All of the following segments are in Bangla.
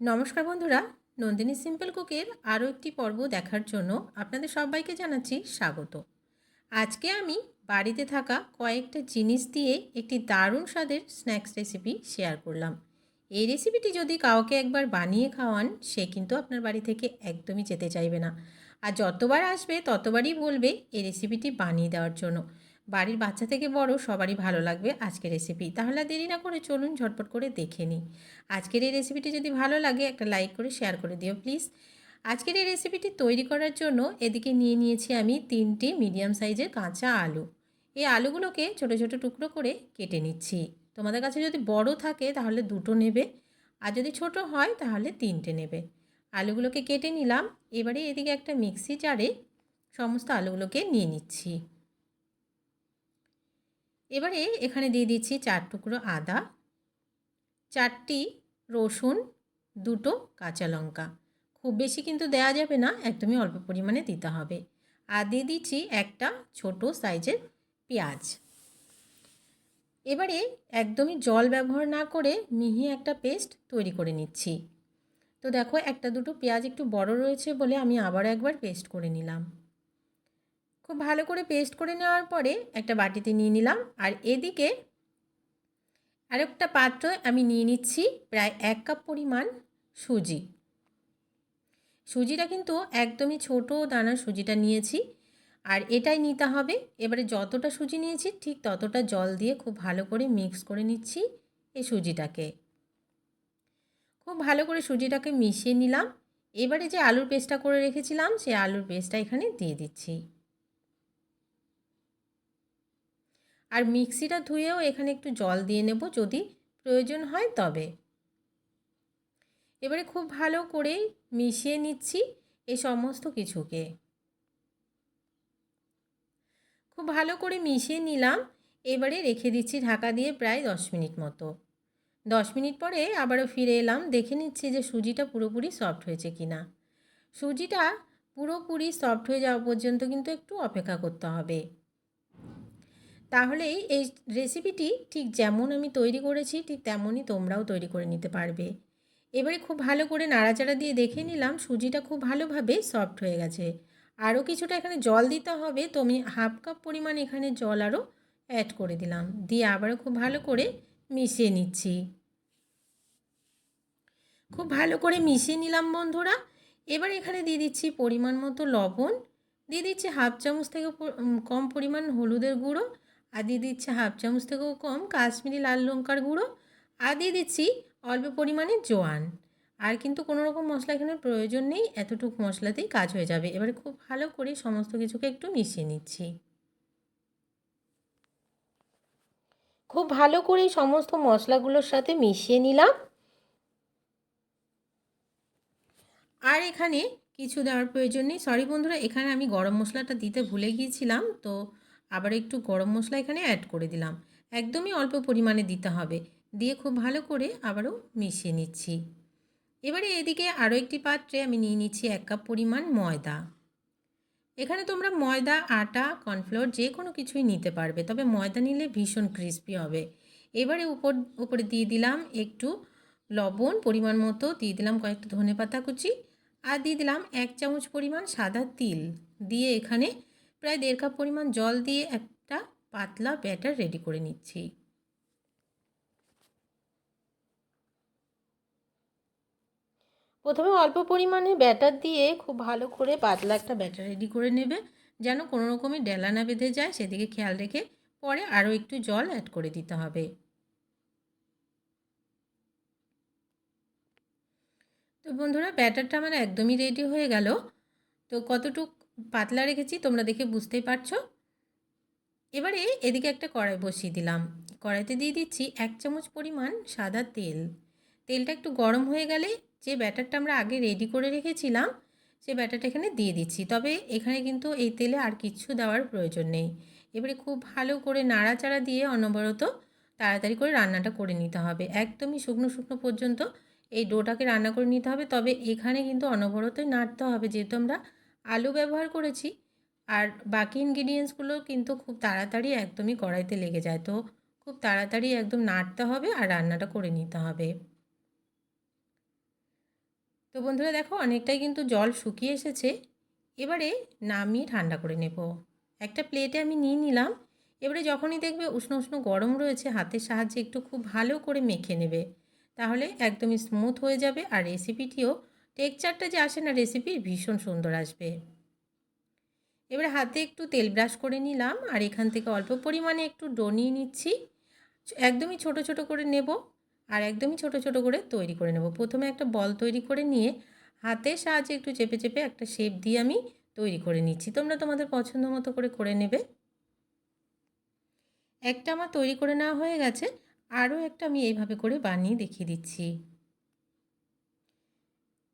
নমস্কার বন্ধুরা, নন্দিনী সিম্পল কুকের আরও একটি পর্ব দেখার জন্য আপনাদের সবাইকে জানাচ্ছি স্বাগত। আজকে আমি বাড়িতে থাকা কয়েকটা জিনিস দিয়ে একটি দারুণ স্বাদের স্ন্যাক্স রেসিপি শেয়ার করলাম। এই রেসিপিটি যদি কাউকে একবার বানিয়ে খাওয়ান, সে কিন্তু আপনার বাড়ি থেকে একদমই যেতে চাইবে না। আর যতবার আসবে, ততবারই বলবে এই রেসিপিটি বানিয়ে দেওয়ার জন্য। বাড়ির বাচ্চা থেকে বড়, সবারই ভালো লাগবে আজকের রেসিপি তাহলে দেরি না করে চলুন ঝটপট করে দেখে নিই। আজকের এই রেসিপিটি যদি ভালো লাগে, একটা লাইক করে শেয়ার করে দিও প্লিজ আজকের এই রেসিপিটি তৈরি করার জন্য এদিকে নিয়ে নিয়েছি আমি তিনটি মিডিয়াম সাইজের কাঁচা আলু। এই আলুগুলোকে ছোটো ছোটো টুকরো করে কেটে নিচ্ছি। তোমাদের কাছে যদি বড় থাকে, তাহলে দুটো নেবে। আর যদি ছোট হয়, তাহলে তিনটে নেবে। আলুগুলোকে কেটে নিলাম। এবারে এদিকে একটা মিক্সি জারে সমস্ত আলুগুলোকে নিয়ে নিচ্ছি। এবারে এখানে দিয়ে দিচ্ছি চার টুকরো আদা, চারটি রসুন, দুটো কাঁচা লঙ্কা। খুব বেশি কিন্তু দেওয়া যাবে না, একদমই অল্প পরিমাণে দিতে হবে। আর দিয়ে দিচ্ছি একটা ছোট সাইজের পেঁয়াজ। এবারে একদমই জল ব্যবহার না করে মিহি একটা পেস্ট তৈরি করে নিচ্ছি। তো দেখো, একটা দুটো পেঁয়াজ একটু বড় রয়েছে বলে আমি আবার একবার পেস্ট করে নিলাম। খুব ভালো করে পেস্ট করে নেওয়ার পরে একটা বাটিতে নিয়ে নিলাম। আর এদিকে আরেকটা পাত্র আমি নিয়ে নিচ্ছি প্রায় এক কাপ পরিমাণ সুজি। সুজিটা কিন্তু একদমই ছোট দানার সুজিটা নিয়েছি। আর এটাই নিতে হবে। এবারে যতটা সুজি নিয়েছি ঠিক ততটা জল দিয়ে খুব ভালো করে মিক্স করে নিচ্ছি এই সুজিটাকে। খুব ভালো করে সুজিটাকে মিশিয়ে নিলাম। এবারে যে আলুর পেস্টটা করে রেখেছিলাম, সেই আলুর পেস্টটা এখানে দিয়ে দিচ্ছি। আর মিক্সিটা ধুয়েও এখানে একটু জল দিয়ে নেব যদি প্রয়োজন হয় তবে। এবারে খুব ভালো করে মিশিয়ে নিচ্ছি এই সমস্ত কিছুকে। খুব ভালো করে মিশিয়ে নিলাম, এবারে রেখে দিচ্ছি ঢাকা দিয়ে প্রায় দশ মিনিট মতো। দশ মিনিট পরে আবারও ফিরে এলাম, দেখে নিচ্ছি যে সুজিটা পুরোপুরি সফট হয়েছে কি না সুজিটা পুরোপুরি সফট হয়ে যাওয়া পর্যন্ত কিন্তু একটু অপেক্ষা করতে হবে। তাহলেই এই রেসিপিটি ঠিক যেমন আমি তৈরি করেছি, ঠিক তেমনই তোমরাও তৈরি করে নিতে পারবে। এবারে খুব ভালো করে নাড়াচাড়া দিয়ে দেখে নিলাম, সুজিটা খুব ভালোভাবে সফট হয়ে গেছে। আরও কিছুটা এখানে জল দিতে হবে, তো আমি হাফ কাপ পরিমাণ এখানে জল আরও অ্যাড করে দিলাম। দিয়ে আবারও খুব ভালো করে মিশিয়ে নিচ্ছি। খুব ভালো করে মিশিয়ে নিলাম বন্ধুরা। এবার এখানে দিয়ে দিচ্ছি পরিমাণ মতো লবণ। দিয়ে দিচ্ছি হাফ চামচ থেকে কম পরিমাণ হলুদের গুঁড়ো। আর দিয়ে দিচ্ছি হাফ চামচ থেকেও কম কাশ্মীরি লাল লঙ্কার গুঁড়ো। আর দিয়ে দিচ্ছি অল্প পরিমাণে জোয়ান। আর কিন্তু কোনো রকম মশলা এখানে প্রয়োজন নেই, এতটুকু মশলাতেই কাজ হয়ে যাবে। এবারে খুব ভালো করে সমস্ত কিছুকে একটু মিশিয়ে নিচ্ছি। খুব ভালো করে সমস্ত মশলাগুলোর সাথে মিশিয়ে নিলাম। আর এখানে কিছু দেওয়ার প্রয়োজন নেই। সরি বন্ধুরা, এখানে আমি গরম মশলাটা দিতে ভুলে গিয়েছিলাম, তো আবার একটু গরম মশলা এখানে অ্যাড করে দিলাম। একদমই অল্প পরিমাণে দিতে হবে। দিয়ে খুব ভালো করে আবারও মিশিয়ে নিচ্ছি। এবারে এদিকে আরও একটি পাত্রে আমি নিয়ে নিচ্ছি এক কাপ পরিমাণ ময়দা। এখানে তোমরা ময়দা, আটা কর্নফ্লোর যে কোনো কিছুই নিতে পারবে, তবে ময়দা নিলে ভীষণ ক্রিস্পি হবে। এবারে উপর, উপরে দিয়ে দিলাম একটু লবণ পরিমাণ মতো, দিয়ে দিলাম কয়েকটা ধনে পাতা কুচি, আর দিয়ে দিলাম এক চামচ পরিমাণ সাদা তিল। দিয়ে এখানে প্রায় দেড় কাপ পরিমাণ জল দিয়ে একটা পাতলা ব্যাটার রেডি করে নিচ্ছি। প্রথমে অল্প পরিমাণে ব্যাটার দিয়ে খুব ভালো করে পাতলা একটা ব্যাটার রেডি করে নেবে, যেন কোনো রকমের ডেলা না বেঁধে যায়, সেদিকে খেয়াল রেখে পরে আরও একটু জল অ্যাড করে দিতে হবে। তো বন্ধুরা, ব্যাটারটা আমার একদমই রেডি হয়ে গেল। তো কতটুক পাতলা রেখেছি, তোমরা দেখে বুঝতেই পারছ। এবারে এদিকে একটা কড়াই বসিয়ে দিলাম। কড়াইতে দিয়ে দিচ্ছি এক চামচ পরিমাণ সাদা তেল। তেলটা একটু গরম হয়ে গেলে যে ব্যাটারটা আমরা আগে রেডি করে রেখেছিলাম, সে ব্যাটারটা এখানে দিয়ে দিচ্ছি। তবে এখানে কিন্তু এই তেলে আর কিচ্ছু দেওয়ার প্রয়োজন নেই। এবারে খুব ভালো করে নাড়াচাড়া দিয়ে অনবরত তাড়াতাড়ি করে রান্নাটা করে নিতে হবে। একদমই শুকনো শুকনো পর্যন্ত এই ডোটাকে রান্না করে নিতে হবে। তবে এখানে কিন্তু অনবরতই নাড়তে হবে, যেহেতু আমরা আলু ব্যবহার করেছি। আর বাকি ইনগ্রিডিয়েন্টসগুলো কিন্তু খুব তাড়াতাড়ি একদমই কড়াইতে লেগে যায়। তো খুব তাড়াতাড়ি একদম নাড়তে হবে আর রান্নাটা করে নিতে হবে। তো বন্ধুরা দেখো, অনেকটাই কিন্তু জল শুকিয়ে এসেছে। এবারে নামিয়ে ঠান্ডা করে নেব। একটা প্লেটে আমি নিয়ে নিলাম। এবারে যখনই দেখবে উষ্ণ উষ্ণ গরম রয়েছে, হাতের সাহায্যে একটু খুব ভালো করে মেখে নেবে। তাহলে একদমই স্মুথ হয়ে যাবে। আর রেসিপিটিও টেক্সচারটা যে আসে না রেসিপির ভীষণ সুন্দর আসবে। এবারে হাতে একটু তেল ব্রাশ করে নিলাম, আর এখান থেকে অল্প পরিমাণে একটু ডো নিয়ে নিচ্ছি। একদমই ছোট ছোট করে নেব, আর একদমই ছোট ছোট করে তৈরি করে নেব। প্রথমে একটা বল তৈরি করে নিয়ে হাতের সাহায্যে একটু চেপে চেপে একটা শেপ দিয়ে আমি তৈরি করে নিচ্ছি। তোমরা তোমাদের পছন্দ মতো করে করে নেবে। একটা আমার তৈরি করে নেওয়া হয়ে গেছে, আরও একটা আমি এইভাবে করে বানিয়ে দেখিয়ে দিচ্ছি।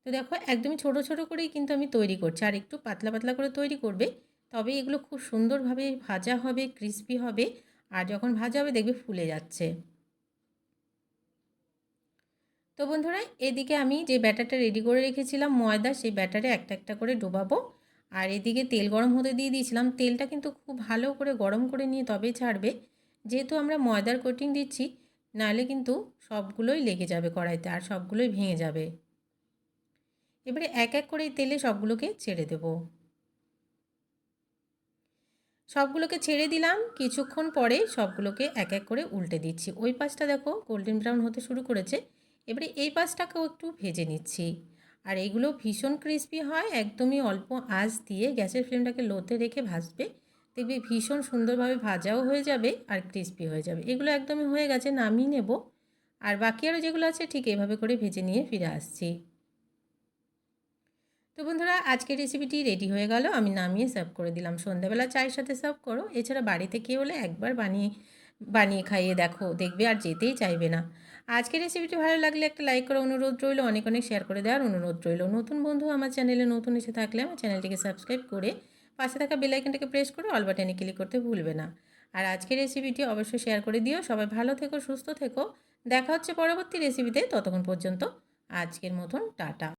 তো দেখো একদমই ছোট ছোট করেই কিন্তু আমি তৈরি করছি। আর একটু পাতলা পাতলা করে তৈরি করবে, তবে এগুলো খুব সুন্দরভাবে ভাজা হবে ক্রিস্পি হবে, আর যখন ভাজা হবে দেখবে ফুলে যাচ্ছে। তো বন্ধুরা, এদিকে আমি যে ব্যাটারটা রেডি করে রেখেছিলাম ময়দা, সেই ব্যাটারে একটা একটা করে ডোবাবো। আর এদিকে তেল গরম হতে দিয়ে দিয়েছিলাম। তেলটা কিন্তু খুব ভালো করে গরম করে নিয়ে তবেই ছাড়বে। যেহেতু আমরা ময়দার কোটিং দিচ্ছি, নাহলে কিন্তু সবগুলোই লেগে যাবে কড়াইতে, আর সবগুলোই ভেঙে যাবে। এবারে এক এক করে তেলে সবগুলোকে ছেড়ে দেব। সবগুলোকে ছেড়ে দিলাম, কিছুক্ষণ পরে সবগুলোকে এক এক করে উল্টে দিচ্ছি। ওই পাশটা দেখো গোল্ডেন ব্রাউন হতে শুরু করেছে, এবারে এই পাশটাকেও একটু ভেজে নিচ্ছি। আর এইগুলো ভীষণ ক্রিস্পি হয়, একদমই অল্প আঁচ দিয়ে গ্যাসের ফ্লেমটাকে লোতে রেখে ভাজবে। দেখবে ভীষণ সুন্দরভাবে ভাজাও হয়ে যাবে আর ক্রিস্পি হয়ে যাবে। এগুলো একদমই হয়ে গেছে, নামিয়ে নেব। আর বাকি আরও যেগুলো আছে, ঠিক এভাবে করে ভেজে নিয়ে ফিরে আসছি। তো বন্ধুরা, আজকের রেসিপিটি রেডি হয়ে গেল। আমি নামিয়ে সার্ভ করে দিলাম। সন্ধ্যাবেলা চায়ের সাথে সার্ভ করো। এছাড়া বাড়িতে কেউ হলে একবার বানিয়ে বানিয়ে খাইয়ে দেখো, দেখবে আর যেতেই চাইবে না। আজকের রেসিপিটি ভালো লাগলে একটা লাইক করার অনুরোধ রইল। অনেক অনেক শেয়ার করে দেওয়ার অনুরোধ রইল। নতুন বন্ধু আমার চ্যানেলে নতুন এসে থাকলে আমার চ্যানেলটিকে সাবস্ক্রাইব করে পাশে থাকা বেলাইকনটাকে প্রেস করে অল বাটনে ক্লিক করতে ভুলবে না। আর আজকের রেসিপিটি অবশ্যই শেয়ার করে দিও। সবাই ভালো থেকো, সুস্থ থেকো। দেখা হচ্ছে পরবর্তী রেসিপিতে ততক্ষণ পর্যন্ত আজকের মতন, টাটা।